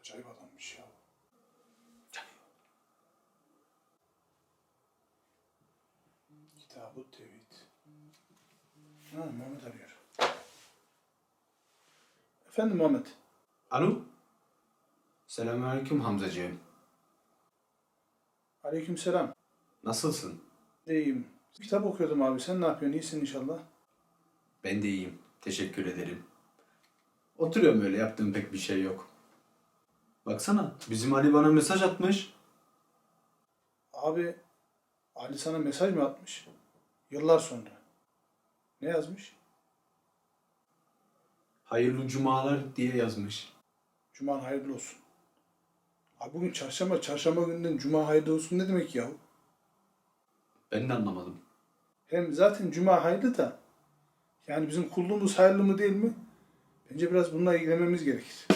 Acayip adammış ya. Kitab-ı Tevhid. Ha, Muhammed arıyor. Efendim Muhammed. Alo. Selamünaleyküm Hamzacığım. Aleykümselam. Nasılsın? İyiyim. Kitap okuyordum abi. Sen ne yapıyorsun? İyisin inşallah. Ben de iyiyim. Teşekkür ederim. Oturuyorum öyle yaptığım pek bir şey yok. Baksana bizim Ali bana mesaj atmış. Abi Ali sana mesaj mı atmış? Yıllar sonra. Ne yazmış? Hayırlı cumalar diye yazmış. Cuman hayırlı olsun. Abi bugün çarşamba, çarşamba gününden cuma hayırlı olsun ne demek ya? Ben de anlamadım. Hem zaten cuma hayırlı da yani bizim kulluğumuz hayırlı mı değil mi? Bence biraz bununla ilgilenmemiz gerekir.